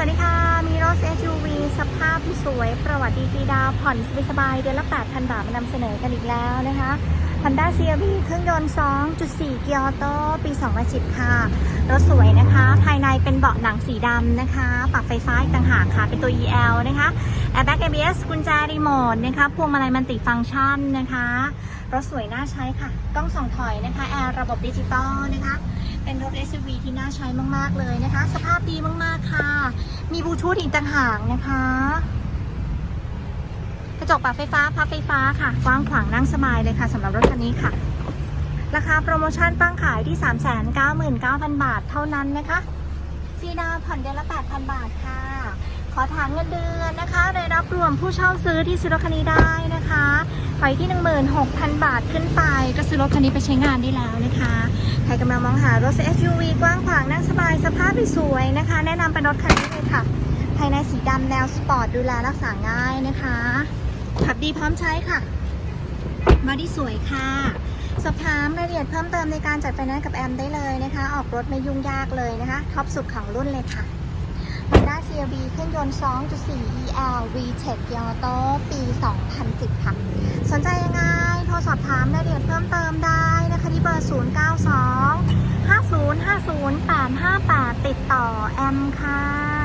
สวัสดีค่ะ มีรถ SUV สภาพที่สวย ประวัติดีฟรีดาวผ่อนสบายเดือนละ 8,000 บาทมานำเสนอกันอีกแล้วนะคะ Honda CRV เครื่องยนต์ 2.4 เกียร์ออโต้ปี 2010 ค่ะ รถสวยนะคะ ภายในเป็นเบาะหนังสีดำนะคะ ปรับไฟฟ้าอีกต่างหากค่ะ เป็นตัว EL นะคะ Airbag ABS กุญแจรีโมทนะคะ พวงมาลัยมันติฟังก์ชันนะคะ รถสวยน่าใช้ค่ะ กล้องส่องถอยนะคะ แอร์ระบบดิจิตอลนะคะ เป็นรถ SUV ที่น่าใช้มากๆเลยนะคะ สภาพดีมากๆค่ะ มีบลูทูธอีกต่างหากนะคะ กระจกปรับไฟฟ้าพับไฟฟ้าค่ะ กว้างขวางนั่งสบายเลยค่ะสำหรับรถคันนี้ค่ะ ราคาโปรโมชั่นตั้งขายที่ 399,000 บาทเท่านั้นนะคะฟรีดาวผ่อนเดือนละ8,000 บาทค่ะ อถามเงินเดือนนะคะรายรับรวมผู้เช่าซื้อที่ซื้อรถคันนี้ได้นะคะไฟที่ 16,000 บาทขึ้นไป ก็ซื้อรถคันนี้ไปใช้งานได้แล้วนะคะ ใครกำลังมองหารถ SUV กว้างขวางนั่งสบายสภาพสวยนะคะ แนะนำเป็นรถคันนี้เลยค่ะ ภายในสีดำแนวสปอร์ตดูแลรักษาง่ายนะคะขับดีพร้อมใช้ค่ะมาดีสวยค่ะสอบถามรายละเอียดเพิ่มเติมในการจัดไฟแนนซ์กับแอมได้เลยนะคะ ออกรถไม่ยุ่งยากเลยนะคะ ท็อปสุดของรุ่นเลยค่ะ Honda CRV เครื่องยนต์ 2.4 EL VTEC ยอโตปี 2010 ค่ะ สนใจยังไง โทรสอบถามรายละเอียดเพิ่มเติมได้นะคะที่เบอร์ 092 5050 858 ติดต่อแอมค่ะ